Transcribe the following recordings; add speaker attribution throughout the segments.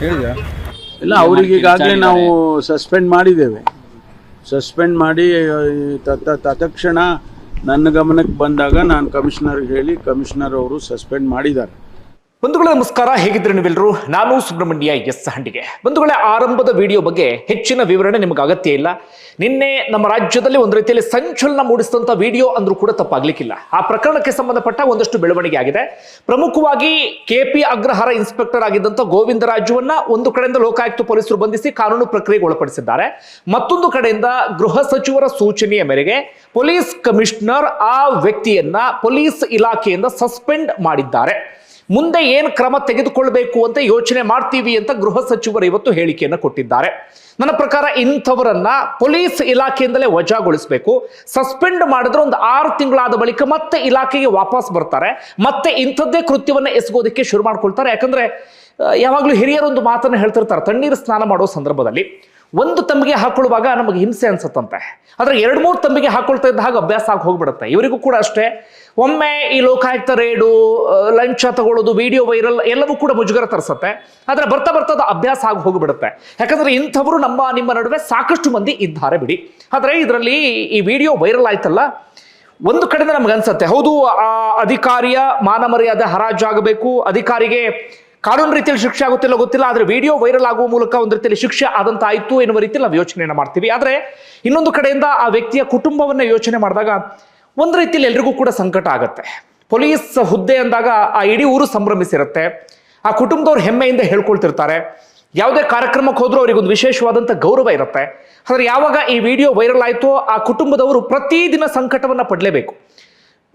Speaker 1: ಹೇಳಿದ್ಯಾ
Speaker 2: ಇಲ್ಲ, ಅವ್ರಿಗೆ ಈಗಾಗಲೇ ನಾವು ಸಸ್ಪೆಂಡ್ ಮಾಡಿದ್ದೇವೆ. ಸಸ್ಪೆಂಡ್ ಮಾಡಿ ತತ್ಕ್ಷಣ ನನ್ನ ಗಮನಕ್ಕೆ ಬಂದಾಗ ನಾನು ಕಮಿಷನರ್ಗೆ ಹೇಳಿ ಕಮಿಷನರ್ ಅವರು ಸಸ್ಪೆಂಡ್ ಮಾಡಿದ್ದಾರೆ.
Speaker 3: ಬಂಧುಗಳೇ ನಮಸ್ಕಾರ ಹೇಗಿದ್ರೆ ನೀವೆಲ್ಲರೂ? ನಾನು ಸುಬ್ರಹ್ಮಣ್ಯ ಎಸ್ ಹಂಡಿಗೆ. ಬಂಧುಗಳ, ಆರಂಭದ ವಿಡಿಯೋ ಬಗ್ಗೆ ಹೆಚ್ಚಿನ ವಿವರಣೆ ನಿಮಗೆ ಅಗತ್ಯ ಇಲ್ಲ. ನಿನ್ನೆ ನಮ್ಮ ರಾಜ್ಯದಲ್ಲಿ ಒಂದು ರೀತಿಯಲ್ಲಿ ಸಂಚಲನ ಮೂಡಿಸಿದಂಥ ವಿಡಿಯೋ ಅಂದ್ರೂ ಕೂಡ ತಪ್ಪಾಗ್ಲಿಕ್ಕಿಲ್ಲ. ಆ ಪ್ರಕರಣಕ್ಕೆ ಸಂಬಂಧಪಟ್ಟ ಒಂದಷ್ಟು ಬೆಳವಣಿಗೆ ಆಗಿದೆ. ಪ್ರಮುಖವಾಗಿ ಕೆಪಿ ಅಗ್ರಹಾರ ಇನ್ಸ್ಪೆಕ್ಟರ್ ಆಗಿದ್ದಂಥ ಗೋವಿಂದರಾಜುವನ್ನ ಒಂದು ಕಡೆಯಿಂದ ಲೋಕಾಯುಕ್ತ ಪೊಲೀಸರು ಬಂಧಿಸಿ ಕಾನೂನು ಪ್ರಕ್ರಿಯೆಗೆ ಒಳಪಡಿಸಿದ್ದಾರೆ. ಮತ್ತೊಂದು ಕಡೆಯಿಂದ ಗೃಹ ಸಚಿವರ ಸೂಚನೆಯ ಮೇರೆಗೆ ಪೊಲೀಸ್ ಕಮಿಷನರ್ ಆ ವ್ಯಕ್ತಿಯನ್ನ ಪೊಲೀಸ್ ಇಲಾಖೆಯಿಂದ ಸಸ್ಪೆಂಡ್ ಮಾಡಿದ್ದಾರೆ. ಮುಂದೆ ಏನು ಕ್ರಮ ತೆಗೆದುಕೊಳ್ಬೇಕು ಅಂತ ಯೋಚನೆ ಮಾಡ್ತೀವಿ ಅಂತ ಗೃಹ ಸಚಿವರು ಇವತ್ತು ಹೇಳಿಕೆಯನ್ನು ಕೊಟ್ಟಿದ್ದಾರೆ. ನನ್ನ ಪ್ರಕಾರ ಇಂಥವರನ್ನ ಪೊಲೀಸ್ ಇಲಾಖೆಯಿಂದಲೇ ವಜಾಗೊಳಿಸಬೇಕು. ಸಸ್ಪೆಂಡ್ ಮಾಡಿದ್ರೆ ಒಂದು ಆರು ತಿಂಗಳಾದ ಬಳಿಕ ಮತ್ತೆ ಇಲಾಖೆಗೆ ವಾಪಸ್ ಬರ್ತಾರೆ. ಮತ್ತೆ ಇಂಥದ್ದೇ ಕೃತ್ಯವನ್ನ ಎಸಗೋದಕ್ಕೆ ಶುರು ಮಾಡ್ಕೊಳ್ತಾರೆ. ಯಾಕಂದ್ರೆ ಯಾವಾಗಲೂ ಯಾವಾಗ್ಲೂ ಹಿರಿಯರೊಂದು ಮಾತನ್ನು ಹೇಳ್ತಿರ್ತಾರೆ, ತಣ್ಣೀರು ಸ್ನಾನ ಮಾಡೋ ಸಂದರ್ಭದಲ್ಲಿ. ಒಂದು ತಂಬಿಗೆ ಹಾಕೊಳ್ಳುವಾಗ ನಮಗೆ ಹಿಂಸೆ ಅನ್ಸುತ್ತಂತೆ. ಆದರೆ ಎರಡು ಮೂರು ತಂಬಿಗೆ ಹಾಕೊಳ್ತಾ ಇದ್ದ ಹಾಗೆ ಅಭ್ಯಾಸ ಆಗಿ ಹೋಗ್ಬಿಡುತ್ತೆ. ಇವರಿಗೂ ಕೂಡ ಅಷ್ಟೇ. ಒಮ್ಮೆ ಈ ಲೋಕಾಯುಕ್ತ ರೇಡು ಲಂಚ ತಗೊಳ್ಳೋದು, ವಿಡಿಯೋ ವೈರಲ್ ಎಲ್ಲವೂ ಕೂಡ ಮುಜುಗರ ತರಿಸುತ್ತೆ. ಆದರೆ ಬರ್ತಾ ಬರ್ತಾ ಅಭ್ಯಾಸ ಆಗಿ ಹೋಗ್ಬಿಡುತ್ತೆ. ಯಾಕಂದ್ರೆ ಇಂಥವರು ನಮ್ಮ, ನಿಮ್ಮ ನಡುವೆ ಸಾಕಷ್ಟು ಮಂದಿ ಇದ್ದಾರೆ ಬಿಡಿ. ಆದರೆ ಇದರಲ್ಲಿ ಈ ವಿಡಿಯೋ ವೈರಲ್ ಆಯ್ತಲ್ಲ, ಒಂದು ಕಡೆಯಿಂದ ನಮ್ಗೆ ಅನ್ಸುತ್ತೆ. ಹೌದು, ಆ ಅಧಿಕಾರಿಯ ಮಾನ ಮರ್ಯಾದೆ ಹರಾಜಾಗಬೇಕು. ಅಧಿಕಾರಿಗೆ ಕಾನೂನು ರೀತಿಯಲ್ಲಿ ಶಿಕ್ಷೆ ಆಗುತ್ತಿಲ್ಲ ಗೊತ್ತಿಲ್ಲ, ಆದರೆ ವಿಡಿಯೋ ವೈರಲ್ ಆಗುವ ಮೂಲಕ ಒಂದು ರೀತಿಯಲ್ಲಿ ಶಿಕ್ಷೆ ಆದಂತ ಆಯ್ತು ಎನ್ನುವ ರೀತಿಯಲ್ಲಿ ನಾವು ಯೋಚನೆಯನ್ನು ಮಾಡ್ತೀವಿ. ಆದರೆ ಇನ್ನೊಂದು ಕಡೆಯಿಂದ ಆ ವ್ಯಕ್ತಿಯ ಕುಟುಂಬವನ್ನ ಯೋಚನೆ ಮಾಡಿದಾಗ ಒಂದು ರೀತಿಯಲ್ಲಿ ಎಲ್ರಿಗೂ ಕೂಡ ಸಂಕಟ ಆಗುತ್ತೆ. ಪೊಲೀಸ್ ಹುದ್ದೆ ಅಂದಾಗ ಆ ಇಡೀ ಊರು ಸಂಭ್ರಮಿಸಿರುತ್ತೆ. ಆ ಕುಟುಂಬದವ್ರು ಹೆಮ್ಮೆಯಿಂದ ಹೇಳ್ಕೊಳ್ತಿರ್ತಾರೆ. ಯಾವುದೇ ಕಾರ್ಯಕ್ರಮಕ್ಕೆ ಹೋದರೂ ಅವರಿಗೊಂದು ವಿಶೇಷವಾದಂಥ ಗೌರವ ಇರುತ್ತೆ. ಆದರೆ ಯಾವಾಗ ಈ ವಿಡಿಯೋ ವೈರಲ್ ಆಯಿತೋ ಆ ಕುಟುಂಬದವರು ಪ್ರತಿದಿನ ಸಂಕಟವನ್ನು ಪಡಲೇಬೇಕು.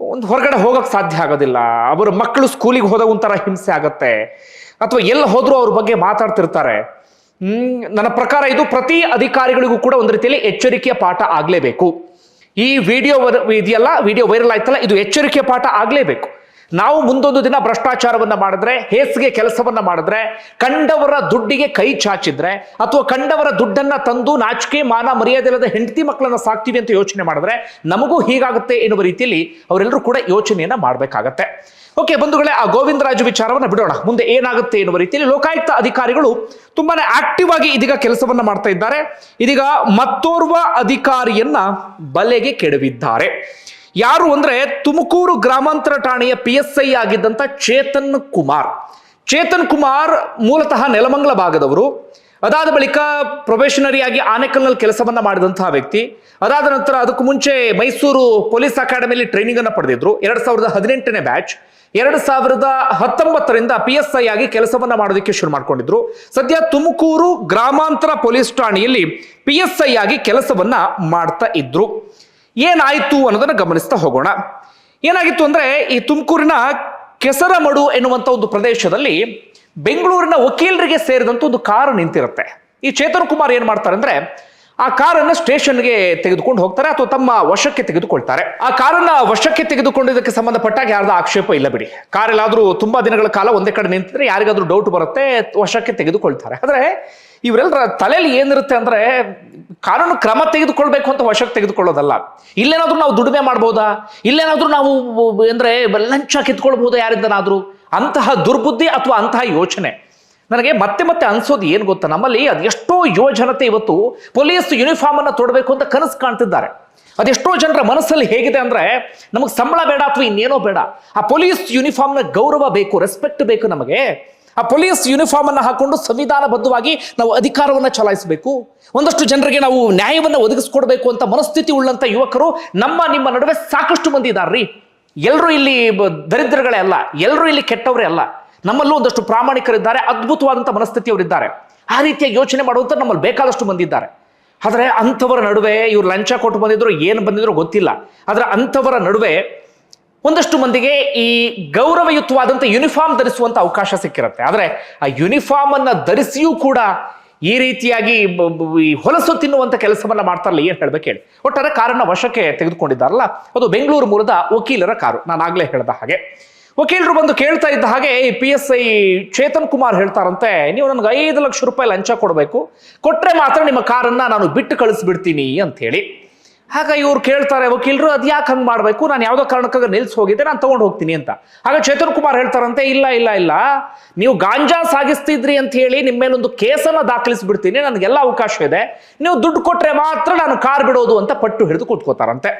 Speaker 3: ಒಂದು ಹೊರಗಡೆ ಹೋಗಕ್ಕೆ ಸಾಧ್ಯ ಆಗೋದಿಲ್ಲ. ಅವರ ಮಕ್ಕಳು ಸ್ಕೂಲಿಗೆ ಹೋದಾಗ ಒಂಥರ ಹಿಂಸೆ ಆಗತ್ತೆ. ಅಥವಾ ಎಲ್ಲ ಹೋದರೂ ಅವ್ರ ಬಗ್ಗೆ ಮಾತಾಡ್ತಿರ್ತಾರೆ. ನನ್ನ ಪ್ರಕಾರ ಇದು ಪ್ರತಿ ಅಧಿಕಾರಿಗಳಿಗೂ ಕೂಡ ಒಂದು ರೀತಿಯಲ್ಲಿ ಎಚ್ಚರಿಕೆಯ ಪಾಠ ಆಗಲೇಬೇಕು. ಈ ವಿಡಿಯೋ ಇದೆಯಲ್ಲ, ವಿಡಿಯೋ ವೈರಲ್ ಆಯ್ತಲ್ಲ, ಇದು ಎಚ್ಚರಿಕೆಯ ಪಾಠ ಆಗಲೇಬೇಕು. ನಾವು ಮುಂದೊಂದು ದಿನ ಭ್ರಷ್ಟಾಚಾರವನ್ನ ಮಾಡಿದ್ರೆ, ಹೇಸಿಗೆ ಕೆಲಸವನ್ನ ಮಾಡಿದ್ರೆ, ಕಂಡವರ ದುಡ್ಡಿಗೆ ಕೈ ಚಾಚಿದ್ರೆ, ಅಥವಾ ಕಂಡವರ ದುಡ್ಡನ್ನ ತಂದು ನಾಚಿಕೆ, ಮಾನ, ಮರ್ಯಾದೆ ಇಲ್ಲದ ಹೆಂಡತಿ ಮಕ್ಕಳನ್ನ ಸಾಕ್ತೀವಿ ಅಂತ ಯೋಚನೆ ಮಾಡಿದ್ರೆ ನಮಗೂ ಹೀಗಾಗುತ್ತೆ ಎನ್ನುವ ರೀತಿಯಲ್ಲಿ ಅವರೆಲ್ಲರೂ ಕೂಡ ಯೋಚನೆಯನ್ನ ಮಾಡಬೇಕಾಗತ್ತೆ. ಓಕೆ, ಬಂಧುಗಳೇ, ಆ ಗೋವಿಂದರಾಜು ವಿಚಾರವನ್ನ ಬಿಡೋಣ. ಮುಂದೆ ಏನಾಗುತ್ತೆ ಎನ್ನುವ ರೀತಿಯಲ್ಲಿ ಲೋಕಾಯುಕ್ತ ಅಧಿಕಾರಿಗಳು ತುಂಬಾನೇ ಆಕ್ಟಿವ್ ಆಗಿ ಇದೀಗ ಕೆಲಸವನ್ನ ಮಾಡ್ತಾ ಇದ್ದಾರೆ. ಇದೀಗ ಮತ್ತೋರ್ವ ಅಧಿಕಾರಿಯನ್ನ ಬಲೆಗೆ ಕೆಡವಿದ್ದಾರೆ. ಯಾರು ಅಂದ್ರೆ ತುಮಕೂರು ಗ್ರಾಮಾಂತರ ಠಾಣೆಯ ಪಿ ಎಸ್ ಐ ಆಗಿದ್ದಂತ ಚೇತನ್ ಕುಮಾರ್. ಚೇತನ್ ಕುಮಾರ್ ಮೂಲತಃ ನೆಲಮಂಗಲ ಭಾಗದವರು. ಅದಾದ ಬಳಿಕ ಪ್ರೊಬೇಷನರಿ ಆಗಿ ಆನೆಕಲ್ನಲ್ಲಿ ಕೆಲಸವನ್ನ ಮಾಡಿದಂತಹ ವ್ಯಕ್ತಿ. ಅದಾದ ನಂತರ ಅದಕ್ಕೂ ಮುಂಚೆ ಮೈಸೂರು ಪೊಲೀಸ್ ಅಕಾಡೆಮಿಯಲ್ಲಿ ಟ್ರೈನಿಂಗ್ ಅನ್ನ ಪಡೆದಿದ್ರು. ಎರಡ್ ಸಾವಿರದ ಹದಿನೆಂಟನೇ ಬ್ಯಾಚ್ ಎರಡು ಸಾವಿರದ ಹತ್ತೊಂಬತ್ತರಿಂದ ಪಿ ಎಸ್ ಐ ಆಗಿ ಕೆಲಸವನ್ನ ಮಾಡೋದಕ್ಕೆ ಶುರು ಮಾಡಿಕೊಂಡಿದ್ರು. ಸದ್ಯ ತುಮಕೂರು ಗ್ರಾಮಾಂತರ ಪೊಲೀಸ್ ಠಾಣೆಯಲ್ಲಿ ಪಿ ಎಸ್ ಐ ಆಗಿ ಕೆಲಸವನ್ನ ಮಾಡ್ತಾ ಇದ್ರು. ಏನಾಯ್ತು ಅನ್ನೋದನ್ನ ಗಮನಿಸ್ತಾ ಹೋಗೋಣ. ಏನಾಗಿತ್ತು ಅಂದ್ರೆ ಈ ತುಮಕೂರಿನ ಕೆಸರಮಡು ಎನ್ನುವಂತ ಒಂದು ಪ್ರದೇಶದಲ್ಲಿ ಬೆಂಗಳೂರಿನ ವಕೀಲರಿಗೆ ಸೇರಿದಂತ ಒಂದು ಕಾರು ನಿಂತಿರುತ್ತೆ. ಈ ಚೇತನ್ ಕುಮಾರ್ ಏನ್ ಮಾಡ್ತಾರೆ ಅಂದ್ರೆ ಆ ಕಾರನ್ನ ಸ್ಟೇಷನ್ಗೆ ತೆಗೆದುಕೊಂಡು ಹೋಗ್ತಾರೆ ಅಥವಾ ತಮ್ಮ ವಶಕ್ಕೆ ತೆಗೆದುಕೊಳ್ತಾರೆ. ಆ ಕಾರನ್ನ ವಶಕ್ಕೆ ತೆಗೆದುಕೊಂಡಿದ್ದಕ್ಕೆ ಸಂಬಂಧಪಟ್ಟಾಗ ಯಾರ್ದು ಆಕ್ಷೇಪ ಇಲ್ಲ ಬಿಡಿ. ಕಾರ್ ತುಂಬ ತುಂಬಾ ದಿನಗಳ ಕಾಲ ಒಂದೇ ಕಡೆ ನಿಂತಿದ್ರೆ ಯಾರಿಗಾದರೂ ಡೌಟ್ ಬರುತ್ತೆ, ವಶಕ್ಕೆ ತೆಗೆದುಕೊಳ್ತಾರೆ. ಆದರೆ ಇವರೆಲ್ಲರ ತಲೆಯಲ್ಲಿ ಏನಿರುತ್ತೆ ಅಂದ್ರೆ ಕಾನೂನು ಕ್ರಮ ತೆಗೆದುಕೊಳ್ಬೇಕು ಅಂತ ವಶಕ್ಕೆ ತೆಗೆದುಕೊಳ್ಳೋದಲ್ಲ. ಇಲ್ಲೇನಾದರೂ ನಾವು ದುಡಿಮೆ ಮಾಡ್ಬೋದಾ? ಇಲ್ಲೇನಾದರೂ ನಾವು ಅಂದ್ರೆ ಲಂಚ ಕಿತ್ಕೊಳ್ಬಹುದಾ ಯಾರಿಂದನಾದ್ರೂ? ಅಂತಹ ದುರ್ಬುದ್ಧಿ ಅಥವಾ ಅಂತಹ ಯೋಚನೆ. ನನಗೆ ಮತ್ತೆ ಮತ್ತೆ ಅನ್ಸೋದು ಏನು ಗೊತ್ತಾ? ನಮ್ಮಲ್ಲಿ ಅದೆಷ್ಟೋ ಯುವ ಜನತೆ ಇವತ್ತು ಪೊಲೀಸ್ ಯೂನಿಫಾರ್ಮ್ ಅನ್ನ ತೊಡಬೇಕು ಅಂತ ಕನಸು ಕಾಣ್ತಿದ್ದಾರೆ. ಅದೆಷ್ಟೋ ಜನರ ಮನಸ್ಸಲ್ಲಿ ಹೇಗಿದೆ ಅಂದ್ರೆ ನಮಗೆ ಸಂಬಳ ಬೇಡ ಅಥವಾ ಇನ್ನೇನೋ ಬೇಡ. ಆ ಪೊಲೀಸ್ ಯೂನಿಫಾರ್ಮ್ನ ಗೌರವ ಬೇಕು ರೆಸ್ಪೆಕ್ಟ್ ಬೇಕು ನಮಗೆ. ಆ ಪೊಲೀಸ್ ಯೂನಿಫಾರ್ಮ್ ಅನ್ನ ಹಾಕೊಂಡು ಸಂವಿಧಾನಬದ್ಧವಾಗಿ ನಾವು ಅಧಿಕಾರವನ್ನ ಚಲಾಯಿಸಬೇಕು. ಒಂದಷ್ಟು ಜನರಿಗೆ ನಾವು ನ್ಯಾಯವನ್ನ ಒದಗಿಸ್ಕೊಡ್ಬೇಕು ಅಂತ ಮನಸ್ಥಿತಿ ಉಳ್ಳಂತ ಯುವಕರು ನಮ್ಮ ನಿಮ್ಮ ನಡುವೆ ಸಾಕಷ್ಟು ಮಂದಿ ರೀ ಎಲ್ಲರೂ ಇಲ್ಲಿ ದರಿದ್ರಗಳೇ ಅಲ್ಲ ಎಲ್ಲರೂ ಇಲ್ಲಿ ಕೆಟ್ಟವರೇ ಅಲ್ಲ. ನಮ್ಮಲ್ಲೂ ಒಂದಷ್ಟು ಪ್ರಾಮಾಣಿಕರಿದ್ದಾರೆ ಅದ್ಭುತವಾದಂಥ ಮನಸ್ಥಿತಿಯವರಿದ್ದಾರೆ. ಆ ರೀತಿಯ ಯೋಚನೆ ಮಾಡುವಂತ ನಮ್ಮಲ್ಲಿ ಬೇಕಾದಷ್ಟು ಬಂದಿದ್ದಾರೆ ಆದರೆ ಅಂಥವರ ನಡುವೆ ಇವರು ಲಂಚ ಕೊಟ್ಟು ಬಂದಿದ್ರು, ಏನು ಬಂದಿದ್ರು ಗೊತ್ತಿಲ್ಲ. ಆದರೆ ಅಂಥವರ ನಡುವೆ ಒಂದಷ್ಟು ಮಂದಿಗೆ ಈ ಗೌರವಯುತವಾದಂಥ ಯೂನಿಫಾರ್ಮ್ ಧರಿಸುವಂಥ ಅವಕಾಶ ಸಿಕ್ಕಿರುತ್ತೆ. ಆದರೆ ಆ ಯೂನಿಫಾರ್ಮ್ ಅನ್ನು ಧರಿಸಿಯೂ ಕೂಡ ಈ ರೀತಿಯಾಗಿ ಈ ಹೊಲಸು ತಿನ್ನುವಂಥ ಕೆಲಸವನ್ನ ಮಾಡ್ತಾರಲ್ಲ, ಏನು ಹೇಳ್ಬೇಕು ಹೇಳಿ. ಒಟ್ಟಾರೆ ಕಾರನ್ನು ವಶಕ್ಕೆ ತೆಗೆದುಕೊಂಡಿದ್ದಾರಲ್ಲ, ಅದು ಬೆಂಗಳೂರು ಮೂಲದ ವಕೀಲರ ಕಾರು. ನಾನು ಆಗ್ಲೇ ಹೇಳ್ದ ಹಾಗೆ. ವಕೀಲರು ಬಂದು ಕೇಳ್ತಾ ಇದ್ದ ಹಾಗೆ P S I Chetan Kumar ಹೇಳ್ತಾರಂತೆ, ನೀವು ನನಗೆ ಐದು ಲಕ್ಷ ರೂಪಾಯಿ ಲಂಚ ಕೊಡಬೇಕು ಕೊಟ್ಟರೆ ಮಾತ್ರ ನಿಮ್ಮ ಕಾರನ್ನ ನಾನು ಬಿಟ್ಟು ಕಳಿಸ್ಬಿಡ್ತೀನಿ ಅಂತ ಹೇಳಿ ಆಗ ಇವ್ರು ಕೇಳ್ತಾರೆ, ವಕೀಲರು, ಅದು ಯಾಕೆ ಹಂಗೆ ಮಾಡಬೇಕು? ನಾನು ಯಾವುದೋ ಕಾರಣಕ್ಕಾಗಿ ನಿಲ್ಸಿ ಹೋಗಿದ್ದೆ, ನಾನು ತೊಗೊಂಡು ಹೋಗ್ತೀನಿ ಅಂತ. ಹಾಗೆ ಚೇತನ್ ಕುಮಾರ್ ಹೇಳ್ತಾರಂತೆ, ಇಲ್ಲ ಇಲ್ಲ ಇಲ್ಲ, ನೀವು ಗಾಂಜಾ ಸಾಗಿಸ್ತಿದ್ರಿ ಅಂತ ಹೇಳಿ ನಿಮ್ಮ ಮೇಲೊಂದು ಕೇಸನ್ನು ದಾಖಲಿಸ್ಬಿಡ್ತೀನಿ, ನನಗೆಲ್ಲ ಅವಕಾಶ ಇದೆ. ನೀವು ದುಡ್ಡು ಕೊಟ್ಟರೆ ಮಾತ್ರ ನಾನು ಕಾರ್ ಬಿಡೋದು ಅಂತ ಪಟ್ಟು ಹಿಡಿದು ಕೂತ್ಕೋತಾರಂತೆ.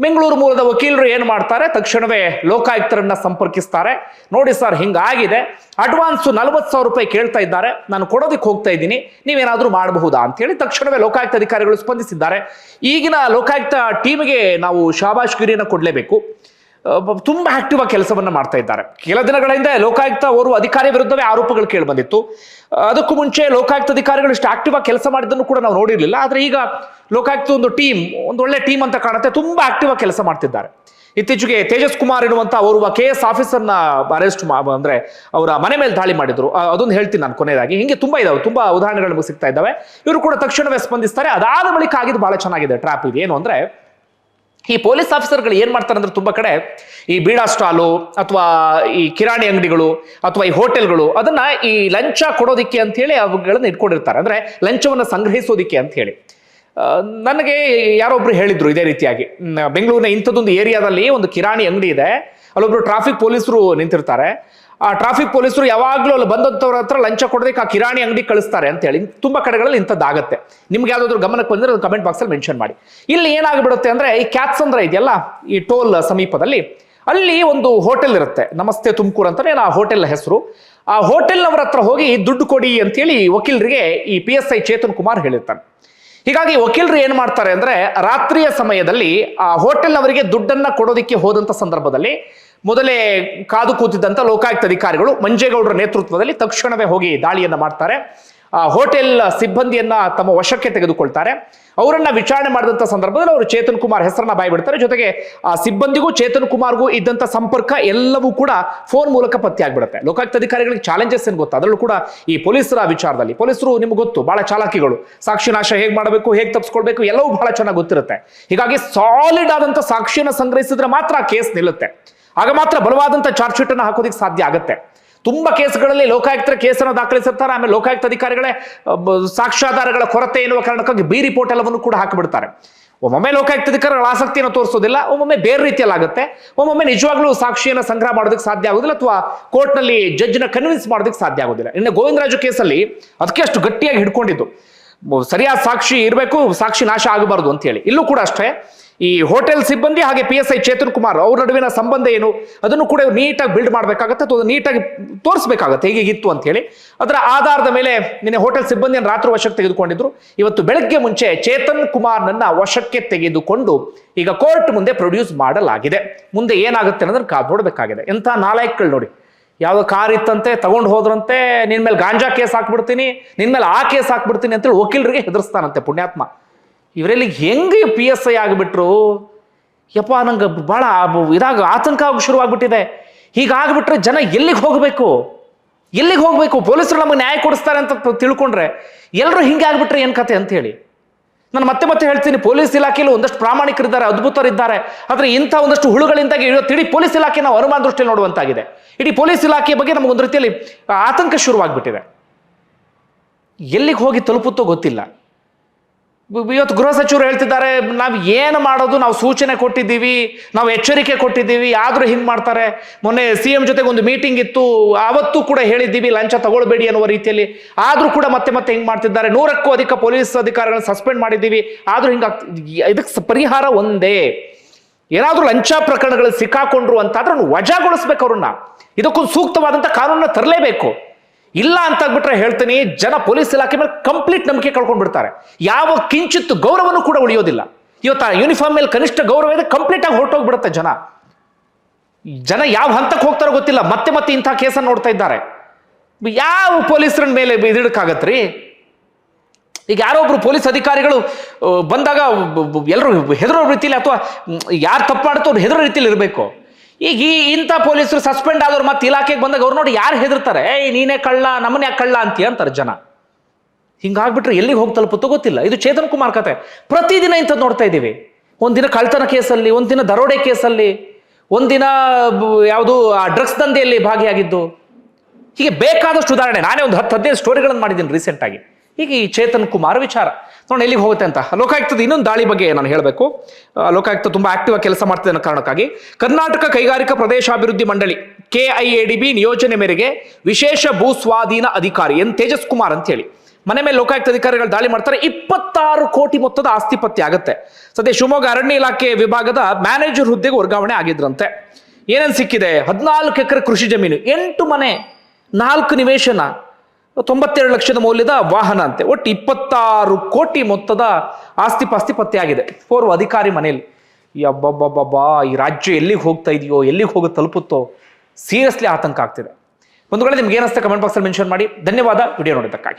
Speaker 3: ಬೆಂಗಳೂರು ಮೂಲದ ವಕೀಲರು ಏನು ಮಾಡ್ತಾರೆ? ತಕ್ಷಣವೇ ಲೋಕಾಯುಕ್ತರನ್ನ ಸಂಪರ್ಕಿಸ್ತಾರೆ. ನೋಡಿ ಸರ್, ಹಿಂಗಾಗಿದೆ. ಅಡ್ವಾನ್ಸ್ ನಲವತ್ತು ಸಾವಿರ ರೂಪಾಯಿ ಕೇಳ್ತಾ ಇದ್ದಾರೆ. ನಾನು ಕೊಡೋದಕ್ಕೆ ಹೋಗ್ತಾ ಇದ್ದೀನಿ. ನೀವೇನಾದರೂ ಮಾಡಬಹುದಾ ಅಂತ ಹೇಳಿ ತಕ್ಷಣವೇ ಲೋಕಾಯುಕ್ತ ಅಧಿಕಾರಿಗಳು ಸ್ಪಂದಿಸಿದ್ದಾರೆ. ಈಗಿನ ಲೋಕಾಯುಕ್ತ ಟೀಮ್ಗೆ ನಾವು ಶಾಬಾಷ್ಗಿರಿಯನ್ನು ಕೊಡಲೇಬೇಕು. ತುಂಬಾ ಆಕ್ಟಿವ್ ಆಗಿ ಕೆಲಸವನ್ನ ಮಾಡ್ತಾ ಇದ್ದಾರೆ. ಕೆಲ ದಿನಗಳಿಂದ ಲೋಕಾಯುಕ್ತ ಓರ್ವ ಅಧಿಕಾರಿ ವಿರುದ್ಧವೇ ಆರೋಪಗಳು ಕೇಳಿ ಬಂದಿತ್ತು ಅದಕ್ಕೂ ಮುಂಚೆ ಲೋಕಾಯುಕ್ತ ಅಧಿಕಾರಿಗಳು ಇಷ್ಟು ಆಕ್ಟಿವ್ ಆಗಿ ಕೆಲಸ ಮಾಡಿದ್ದನ್ನು ಕೂಡ ನಾವು ನೋಡಿರಲಿಲ್ಲ. ಆದ್ರೆ ಈಗ ಲೋಕಾಯುಕ್ತ ಒಂದು ಟೀಮ್, ಒಂದು ಒಳ್ಳೆ ಟೀಮ್ ಅಂತ ಕಾಣುತ್ತೆ. ತುಂಬಾ ಆಕ್ಟಿವ್ ಆಗಿ ಕೆಲಸ ಮಾಡ್ತಿದ್ದಾರೆ. ಇತ್ತೀಚೆಗೆ ತೇಜಸ್ ಕುಮಾರ್ ಎನ್ನುವಂತ ಓರ್ವ ಕೆ ಎಸ್ ಆಫೀಸರ್ನ ಅರೆಸ್ಟ್ ಅಂದ್ರೆ ಅವರ ಮನೆ ಮೇಲೆ ದಾಳಿ ಮಾಡಿದ್ರು. ಅದೊಂದು ಹೇಳ್ತೀನಿ ನಾನು ಕೊನೆಯದಾಗಿ. ಹಿಂಗೆ ತುಂಬಾ ಇದಾವೆ. ತುಂಬಾ ಉದಾಹರಣೆಗಳು ಸಿಗ್ತಾ ಇದ್ದಾವೆ ಇವರು ಕೂಡ ತಕ್ಷಣವೇ ಸ್ಪಂದಿಸ್ತಾರೆ. ಅದಾದ ಬಳಿಕ ಆಗಿದ್ದು ಬಹಳ ಚೆನ್ನಾಗಿದೆ ಟ್ರಾಪ್ ಇದು. ಏನು ಅಂದ್ರೆ ಈ ಪೊಲೀಸ್ ಆಫೀಸರ್ಗಳು ಏನ್ ಮಾಡ್ತಾರೆ ಅಂದ್ರೆ ತುಂಬಾ ಕಡೆ ಈ ಬೀಡಾ ಸ್ಟಾಲು ಅಥವಾ ಈ ಕಿರಾಣಿ ಅಂಗಡಿಗಳು ಅಥವಾ ಈ ಹೋಟೆಲ್ಗಳು ಅದನ್ನ ಈ ಲಂಚ ಕೊಡೋದಿಕ್ಕೆ ಅಂತ ಹೇಳಿ ಅವುಗಳನ್ನ ಇಟ್ಕೊಂಡಿರ್ತಾರೆ. ಅಂದ್ರೆ ಲಂಚವನ್ನ ಸಂಗ್ರಹಿಸೋದಿಕ್ಕೆ ಅಂತ ಹೇಳಿ. ನನಗೆ ಯಾರೊಬ್ರು ಹೇಳಿದ್ರು ಇದೇ ರೀತಿಯಾಗಿ. ಬೆಂಗಳೂರಿನ ಇಂಥದ್ದೊಂದು ಏರಿಯಾದಲ್ಲಿ ಒಂದು ಕಿರಾಣಿ ಅಂಗಡಿ ಇದೆ. ಅಲ್ಲೊಬ್ರು ಟ್ರಾಫಿಕ್ ಪೊಲೀಸರು ನಿಂತಿರ್ತಾರೆ. ಆ ಟ್ರಾಫಿಕ್ ಪೊಲೀಸರು ಯಾವಾಗಲೂ ಅಲ್ಲಿ ಬಂದಂಥವ್ರ ಹತ್ರ ಲಂಚ ಕೊಡೋದಕ್ಕೆ ಆ ಕಿರಾಣಿ ಅಂಗಡಿ ಕಳಿಸ್ತಾರೆ ಅಂತ ಹೇಳಿ ತುಂಬಾ ಕಡೆಗಳಲ್ಲಿ ಇಂಥದ್ದಾಗತ್ತೆ ನಿಮ್ಗೆ ಯಾವ್ದಾದ್ರು ಗಮನಕ್ಕೆ ಬಂದ್ರೆ ಕಮೆಂಟ್ ಬಾಕ್ಸಲ್ಲಿ ಮೆನ್ಷನ್ ಮಾಡಿ. ಇಲ್ಲಿ ಏನಾಗ್ಬಿಡುತ್ತೆ ಅಂದ್ರೆ ಈ ಕ್ಯಾತ್ಸಂದ್ರ ಇದೆಯಲ್ಲ, ಈ ಟೋಲ್ ಸಮೀಪದಲ್ಲಿ, ಅಲ್ಲಿ ಒಂದು ಹೋಟೆಲ್ ಇರುತ್ತೆ. ನಮಸ್ತೆ ತುಮಕೂರು ಅಂತಾನೆ ಆ ಹೋಟೆಲ್ ಹೆಸರು. ಆ ಹೋಟೆಲ್ನವರ ಹತ್ರ ಹೋಗಿ ದುಡ್ಡು ಕೊಡಿ ಅಂತೇಳಿ ವಕೀಲರಿಗೆ ಈ P S I Chetan Kumar ಹೇಳಿರ್ತಾನೆ. ಹೀಗಾಗಿ ವಕೀಲರು ಏನು ಮಾಡ್ತಾರೆ ಅಂದ್ರೆ ರಾತ್ರಿಯ ಸಮಯದಲ್ಲಿ ಆ ಹೋಟೆಲ್ನವರಿಗೆ ದುಡ್ಡನ್ನ ಕೊಡೋದಕ್ಕೆ ಹೋದಂತ ಸಂದರ್ಭದಲ್ಲಿ ಮೊದಲೇ ಕಾದು ಕೂತಿದ್ದಂಥ ಲೋಕಾಯುಕ್ತ ಅಧಿಕಾರಿಗಳು ಮಂಜೇಗೌಡರ ನೇತೃತ್ವದಲ್ಲಿ ತಕ್ಷಣವೇ ಹೋಗಿ ದಾಳಿಯನ್ನು ಮಾಡ್ತಾರೆ. ಹೋಟೆಲ್ ಸಿಬ್ಬಂದಿಯನ್ನ ತಮ್ಮ ವಶಕ್ಕೆ ತೆಗೆದುಕೊಳ್ತಾರೆ. ಅವರನ್ನ ವಿಚಾರಣೆ ಮಾಡಿದಂಥ ಸಂದರ್ಭದಲ್ಲಿ ಅವರು ಚೇತನ್ ಕುಮಾರ್ ಹೆಸರನ್ನ ಬಾಯ್ಬಿಡ್ತಾರೆ. ಜೊತೆಗೆ, ಆ, ಸಿಬ್ಬಂದಿಗೂ ಚೇತನ್ ಕುಮಾರ್ಗೂ ಇದ್ದಂಥ ಸಂಪರ್ಕ ಎಲ್ಲವೂ ಕೂಡ ಫೋನ್ ಮೂಲಕ ಪತ್ತೆ ಆಗ್ಬಿಡುತ್ತೆ ಲೋಕಾಯುಕ್ತ ಅಧಿಕಾರಿಗಳಿಗೆ ಚಾಲೆಂಜಸ್ ಏನು ಗೊತ್ತಾ? ಅದರಲ್ಲೂ ಕೂಡ ಈ ಪೊಲೀಸರ ವಿಚಾರದಲ್ಲಿ. ಪೊಲೀಸರು ನಿಮ್ಗೆ ಗೊತ್ತು, ಬಹಳ ಚಾಲಾಕಿಗಳು. ಸಾಕ್ಷಿ ನಾಶ ಹೇಗೆ ಮಾಡಬೇಕು, ಹೇಗೆ ತಪ್ಪಿಸ್ಕೊಳ್ಬೇಕು ಎಲ್ಲವೂ ಬಹಳ ಚೆನ್ನಾಗಿ ಗೊತ್ತಿರುತ್ತೆ. ಹೀಗಾಗಿ ಸಾಲಿಡ್ ಆದಂಥ ಸಾಕ್ಷಿಯನ್ನು ಸಂಗ್ರಹಿಸಿದ್ರೆ ಮಾತ್ರ ಕೇಸ್ ನಿಲ್ಲುತ್ತೆ. ಆಗ ಮಾತ್ರ ಬಲವಾದಂಥ ಚಾರ್ಜ್ ಶೀಟ್ ಅನ್ನು ಹಾಕೋದಿಕ್ಕೆ ಸಾಧ್ಯ ಆಗುತ್ತೆ. ತುಂಬಾ ಕೇಸ್ಗಳಲ್ಲಿ ಲೋಕಾಯುಕ್ತರ ಕೇಸನ್ನು ದಾಖಲಿಸಿರ್ತಾರೆ, ಆಮೇಲೆ ಲೋಕಾಯುಕ್ತ ಅಧಿಕಾರಿಗಳೇ ಸಾಕ್ಷ್ಯಾಧಾರಗಳ ಕೊರತೆ ಎನ್ನುವ ಕಾರಣಕ್ಕಾಗಿ ಬಿ ರಿಪೋರ್ಟ್ ಎಲ್ಲವನ್ನು ಕೂಡ ಹಾಕಿಬಿಡ್ತಾರೆ. ಒಮ್ಮೊಮ್ಮೆ ಲೋಕಾಯುಕ್ತ ಅಧಿಕಾರಿಗಳ ಆಸಕ್ತಿಯನ್ನು ತೋರಿಸೋದಿಲ್ಲ, ಒಮ್ಮೊಮ್ಮೆ ಬೇರೆ ರೀತಿಯಲ್ಲಿ ಆಗುತ್ತೆ. ಒಮ್ಮೊಮ್ಮೆ ನಿಜವಾಗ್ಲೂ ಸಾಕ್ಷಿಯನ್ನು ಸಂಗ್ರಹ ಮಾಡೋದಕ್ಕೆ ಸಾಧ್ಯ ಆಗೋದಿಲ್ಲ ಅಥವಾ ಕೋರ್ಟ್ನಲ್ಲಿ ಜಡ್ಜ್ನ ಕನ್ವಿನ್ಸ್ ಮಾಡೋದಕ್ಕೆ ಸಾಧ್ಯ ಆಗೋದಿಲ್ಲ. ಇನ್ನು ಗೋವಿಂದರಾಜು ಕೇಸಲ್ಲಿ ಅದಕ್ಕೆ ಅಷ್ಟು ಗಟ್ಟಿಯಾಗಿ ಹಿಡ್ಕೊಂಡಿದ್ದು. ಸರಿಯಾದ ಸಾಕ್ಷಿ ಇರಬೇಕು, ಸಾಕ್ಷಿ ನಾಶ ಆಗಬಾರದು ಅಂತ ಹೇಳಿ. ಇಲ್ಲೂ ಕೂಡ ಅಷ್ಟೇ ಈ ಹೋಟೆಲ್ ಸಿಬ್ಬಂದಿ ಹಾಗೆ P S I Chetan Kumar ಅವ್ರ ನಡುವಿನ ಸಂಬಂಧ ಏನು? ಅದನ್ನು ಕೂಡ ನೀಟಾಗಿ ಬಿಲ್ಡ್ ಮಾಡಬೇಕಾಗತ್ತೆ ಅಥವಾ ನೀಟಾಗಿ ತೋರಿಸಬೇಕಾಗತ್ತೆ ಹೇಗಿತ್ತು ಅಂತ ಹೇಳಿ. ಅದರ ಆಧಾರದ ಮೇಲೆ ನಿನ್ನೆ ಹೋಟೆಲ್ ಸಿಬ್ಬಂದಿಯನ್ನು ರಾತ್ರಿ ವಶಕ್ಕೆ ತೆಗೆದುಕೊಂಡಿದ್ರು. ಇವತ್ತು ಬೆಳಗ್ಗೆ ಮುಂಚೆ ಚೇತನ್ ಕುಮಾರ್ನನ್ನ ವಶಕ್ಕೆ ತೆಗೆದುಕೊಂಡು ಈಗ ಕೋರ್ಟ್ ಮುಂದೆ ಪ್ರೊಡ್ಯೂಸ್ ಮಾಡಲಾಗಿದೆ. ಮುಂದೆ ಏನಾಗುತ್ತೆ ಅನ್ನೋದನ್ನ ಕಾದ್ ನೋಡಬೇಕಾಗಿದೆ. ಎಂಥ ನಾಲಾಯಕ್ಗಳು ನೋಡಿ. ಯಾವ ಕಾರ್ ಇತ್ತಂತೆ, ತಗೊಂಡು ಹೋದ್ರಂತೆ, ನಿನ್ ಮೇಲೆ ಗಾಂಜಾ ಕೇಸ್ ಹಾಕ್ಬಿಡ್ತೀನಿ, ನಿನ್ ಮೇಲೆ ಆ ಕೇಸ್ ಹಾಕ್ಬಿಡ್ತೀನಿ ಅಂತೇಳಿ ವಕೀಲರಿಗೆ ಹೆದರ್ಸ್ತಾನಂತೆ ಪುಣ್ಯಾತ್ಮ. ಇವರಲ್ಲಿ ಹೆಂಗೆ ಪಿ ಎಸ್ ಐ ಆಗಿಬಿಟ್ರು? ಯಪ್ಪ, ನಂಗೆ ಭಾಳ ಇದಾಗ ಆತಂಕ ಆಗಿ ಶುರುವಾಗ್ಬಿಟ್ಟಿದೆ. ಹೀಗಾಗ್ಬಿಟ್ರೆ ಜನ ಎಲ್ಲಿಗೆ ಹೋಗಬೇಕು? ಎಲ್ಲಿಗೆ ಹೋಗಬೇಕು? ಪೊಲೀಸರು ನಮಗೆ ನ್ಯಾಯ ಕೊಡಿಸ್ತಾರೆ ಅಂತ ತಿಳ್ಕೊಂಡ್ರೆ ಎಲ್ಲರೂ ಹಿಂಗೆ ಆಗ್ಬಿಟ್ರೆ ಏನು ಕತೆ ಅಂತ ಹೇಳಿ. ನಾನು ಮತ್ತೆ ಮತ್ತೆ ಹೇಳ್ತೀನಿ, ಪೊಲೀಸ್ ಇಲಾಖೆಯಲ್ಲಿ ಒಂದಷ್ಟು ಪ್ರಾಮಾಣಿಕರಿದ್ದಾರೆ, ಅದ್ಭುತರಿದ್ದಾರೆ. ಆದರೆ ಇಂಥ ಒಂದಷ್ಟು ಹುಳುಗಳಿಂದಾಗಿ ಇವತ್ತು ಇಡೀ ಪೊಲೀಸ್ ಇಲಾಖೆ ನಾವು ಅನುಮಾನ ದೃಷ್ಟಿಯಲ್ಲಿ ನೋಡುವಂತಾಗಿದೆ. ಇಡೀ ಪೊಲೀಸ್ ಇಲಾಖೆಯ ಬಗ್ಗೆ ನಮಗೊಂದು ರೀತಿಯಲ್ಲಿ ಆತಂಕ ಶುರುವಾಗ್ಬಿಟ್ಟಿದೆ. ಎಲ್ಲಿಗೆ ಹೋಗಿ ತಲುಪುತ್ತೋ ಗೊತ್ತಿಲ್ಲ. ಇವತ್ತು ಗೃಹ ಸಚಿವರು ಹೇಳ್ತಿದ್ದಾರೆ, ನಾವು ಏನು ಮಾಡೋದು, ನಾವು ಸೂಚನೆ ಕೊಟ್ಟಿದ್ದೀವಿ, ನಾವು ಎಚ್ಚರಿಕೆ ಕೊಟ್ಟಿದ್ದೀವಿ, ಆದರೂ ಹಿಂಗೆ ಮಾಡ್ತಾರೆ. ಮೊನ್ನೆ ಸಿ ಎಂ ಜೊತೆಗೆ ಒಂದು ಮೀಟಿಂಗ್ ಇತ್ತು ಆವತ್ತೂ ಕೂಡ ಹೇಳಿದ್ದೀವಿ, ಲಂಚ ತಗೊಳ್ಬೇಡಿ ಅನ್ನುವ ರೀತಿಯಲ್ಲಿ. ಆದರೂ ಕೂಡ ಮತ್ತೆ ಮತ್ತೆ ಹಿಂಗೆ ಮಾಡ್ತಿದ್ದಾರೆ. ನೂರಕ್ಕೂ ಅಧಿಕ ಪೊಲೀಸ್ ಅಧಿಕಾರಿಗಳನ್ನ ಸಸ್ಪೆಂಡ್ ಮಾಡಿದ್ದೀವಿ, ಆದರೂ ಹಿಂಗೆ ಇದಕ್ಕೆ ಪರಿಹಾರ ಒಂದೇ. ಏನಾದರೂ ಲಂಚ ಪ್ರಕರಣಗಳಲ್ಲಿ ಸಿಕ್ಕಾಕೊಂಡ್ರು ಅಂತಾದ್ರೆ ವಜಾಗೊಳಿಸ್ಬೇಕು ಅವ್ರನ್ನ. ಇದಕ್ಕೊಂದು ಸೂಕ್ತವಾದಂಥ ಕಾನೂನನ್ನ ತರಲೇಬೇಕು. ಇಲ್ಲ ಅಂತ ಆಗ್ಬಿಟ್ರೆ ಹೇಳ್ತೀನಿ, ಜನ ಪೊಲೀಸ್ ಇಲಾಖೆ ಮೇಲೆ ಕಂಪ್ಲೀಟ್ ನಂಬಿಕೆ ಕಳ್ಕೊಂಡ್ಬಿಡ್ತಾರೆ ಯಾವ ಕಿಂಚಿತ್ತು ಗೌರವನೂ ಕೂಡ ಉಳಿಯೋದಿಲ್ಲ. ಇವತ್ತು ಆ ಯೂನಿಫಾರ್ಮ್ ಮೇಲೆ ಕನಿಷ್ಠ ಗೌರವ ಇದೆ ಕಂಪ್ಲೀಟ್ ಆಗಿ ಹೊರಟೋಗ್ಬಿಡುತ್ತೆ ಜನ. ಜನ ಯಾವ ಹಂತಕ್ಕೆ ಹೋಗ್ತಾರೋ ಗೊತ್ತಿಲ್ಲ, ಮತ್ತೆ ಮತ್ತೆ ಇಂಥ ಕೇಸನ್ನು ನೋಡ್ತಾ ಇದ್ದಾರೆ. ಯಾವ ಪೊಲೀಸರ ಮೇಲೆ ಇದಿಡಕ್ಕಾಗತ್ರಿ? ಈಗ ಯಾರೋ ಒಬ್ರು ಪೊಲೀಸ್ ಅಧಿಕಾರಿಗಳು ಬಂದಾಗ ಎಲ್ಲರೂ ಹೆದರೋ ರೀತಿಯಲ್ಲಿ ಅಥವಾ ಯಾರು ತಪ್ಪು ಮಾಡುತ್ತೋ ಅವ್ರು ಹೆದರೋ ರೀತಿಯಲ್ಲಿ ಇರಬೇಕು. ಈಗ ಈ ಇಂಥ ಪೊಲೀಸರು ಸಸ್ಪೆಂಡ್ ಆದವ್ರು ಮತ್ತೆ ಇಲಾಖೆಗೆ ಬಂದಾಗ ಅವ್ರು ನೋಡಿ ಯಾರು ಹೆದರ್ತಾರೆ? ಏಯ್ ನೀನೇ ಕಳ್ಳ ನಮ್ಮನ್ನ ಕಳ್ಳ ಅಂತೀಯ ಅಂತಾರೆ ಜನ. ಹಿಂಗಾಗ್ಬಿಟ್ರೆ ಎಲ್ಲಿಗೆ ಹೋಗಿ ತಲುಪುತ್ತೋ ಗೊತ್ತಿಲ್ಲ. ಇದು ಚೇತನ್ ಕುಮಾರ್ ಕತೆ. ಪ್ರತಿದಿನ ಇಂಥದ್ದು ನೋಡ್ತಾ ಇದ್ದೀವಿ. ಒಂದಿನ ಕಳ್ತನ ಕೇಸಲ್ಲಿ, ಒಂದಿನ ದರೋಡೆ ಕೇಸಲ್ಲಿ, ಒಂದಿನ ಯಾವುದು, ಆ ಡ್ರಗ್ಸ್ ದಂಧೆಯಲ್ಲಿ ಭಾಗಿಯಾಗಿದ್ದು. ಹೀಗೆ ಬೇಕಾದಷ್ಟು ಉದಾಹರಣೆ. ನಾನೇ ಒಂದು ಹತ್ತು ಹದಿನೈದು ಸ್ಟೋರಿಗಳನ್ನು ಮಾಡಿದ್ದೀನಿ ರೀಸೆಂಟ್ ಹೀಗೆ ಈ ಚೇತನ್ ಕುಮಾರ್ ವಿಚಾರ. ನೋಡಿ ಎಲ್ಲಿಗೆ ಹೋಗುತ್ತೆ ಅಂತ. ಲೋಕಾಯುಕ್ತದ ಇನ್ನೊಂದು ದಾಳಿ ಬಗ್ಗೆ ನಾನು ಹೇಳಬೇಕು. ಲೋಕಾಯುಕ್ತ ತುಂಬಾ ಆಕ್ಟಿವ್ ಆಗಿ ಕೆಲಸ ಮಾಡ್ತಿದೆ ಅನ್ನೋ ಕಾರಣಕ್ಕಾಗಿ. ಕರ್ನಾಟಕ ಕೈಗಾರಿಕಾ ಪ್ರದೇಶಾಭಿವೃದ್ಧಿ ಮಂಡಳಿ ಕೆಐಎಡಿಬಿ ನಿಯೋಜನೆ ಮೇರೆಗೆ ವಿಶೇಷ ಭೂ ಸ್ವಾಧೀನ ಅಧಿಕಾರಿ ಎನ್. ತೇಜಸ್ ಕುಮಾರ್ ಅಂತ ಹೇಳಿ. ಮನೆ ಮೇಲೆ ಲೋಕಾಯುಕ್ತ ಅಧಿಕಾರಿಗಳು ದಾಳಿ ಮಾಡ್ತಾರೆ, ಇಪ್ಪತ್ತಾರು ಕೋಟಿ ಮೊತ್ತದ ಆಸ್ತಿ ಪತ್ತೆ ಆಗುತ್ತೆ. ಸದ್ಯ ಶಿವಮೊಗ್ಗ ಅರಣ್ಯ ಇಲಾಖೆ ವಿಭಾಗದ ಮ್ಯಾನೇಜರ್ ಹುದ್ದೆಗೆ ವರ್ಗಾವಣೆ ಆಗಿದ್ರಂತೆ. ಏನೇನು ಸಿಕ್ಕಿದೆ? ಹದಿನಾಲ್ಕು ಎಕರೆ ಕೃಷಿ ಜಮೀನು, ಎಂಟು ಮನೆ, ನಾಲ್ಕು ನಿವೇಶನ ತೊಂಬತ್ತೆರಡು ಲಕ್ಷದ ಮೌಲ್ಯದ ವಾಹನ ಅಂತೆ. ಒಟ್ಟು ಇಪ್ಪತ್ತಾರು ಕೋಟಿ ಮೊತ್ತದ ಆಸ್ತಿ ಪಾಸ್ತಿ ಪತ್ತೆಯಾಗಿದೆ ಓರ್ವ ಅಧಿಕಾರಿ ಮನೆಯಲ್ಲಿ. ಅಬ್ಬಬ್ಬಬ್ಬಬ್ಬಾ ಈ ರಾಜ್ಯ ಎಲ್ಲಿಗೆ ಹೋಗ್ತಾ ಇದೆಯೋ, ಎಲ್ಲಿಗೆ ಹೋಗಿ ತಲುಪುತ್ತೋ, ಸೀರಿಯಸ್ಲಿ ಆತಂಕ ಆಗ್ತಿದೆ. ಒಂದು ವೇಳೆ ನಿಮ್ಗೆ ಏನಿಸ್ತಾ ಕಮೆಂಟ್ ಬಾಕ್ಸಲ್ಲಿ ಮೆನ್ಷನ್ ಮಾಡಿ. ಧನ್ಯವಾದ. ವಿಡಿಯೋ ನೋಡಿದ್ದಕ್ಕಾಗಿ.